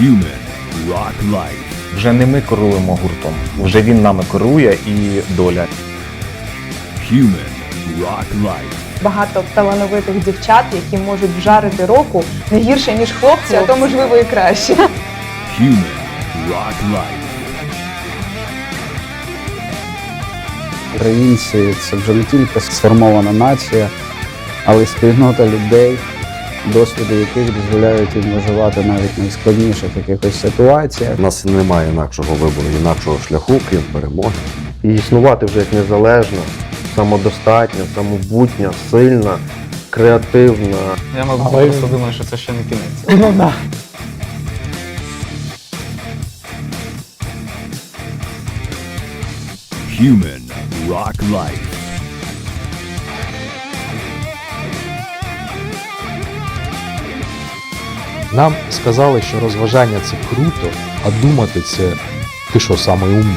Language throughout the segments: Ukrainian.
Human Rock Life. Вже не ми керуємо гуртом, вже він нами керує і доля. Human Rock Life. Багато талановитих дівчат, які можуть вжарити року не гірше, ніж хлопці, а то можливо і краще. Human Rock Life. Українці це вже не тільки сформована нація, але й спільнота людей, досвіди яких дозволяють їм виживати навіть в найскладніших якихось ситуаціях. У нас немає інакшого вибору, інакшого шляху, крім перемоги. і існувати вже як незалежна, самодостатня, самобутня, сильна, креативна. Я мабуть, просто думаю, що це ще не кінець. Human Rock Life. Нам сказали, що розважання це круто, а думати це ти що самий умний.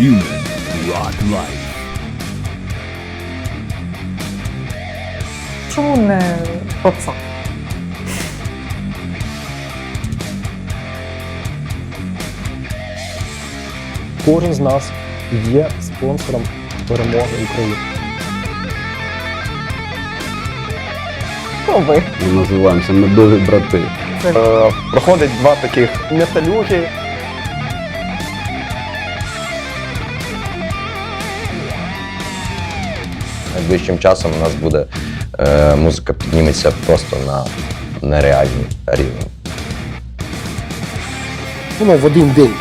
Human Rock Life. Чому не попса? Кожен з нас є спонсором перемоги України. Хто ви? Ми називаємося медові брати. Е, проходить два таких металюги. Найближчим часом у нас буде е, музика підніметься просто на нереальний рівень. Воно в один день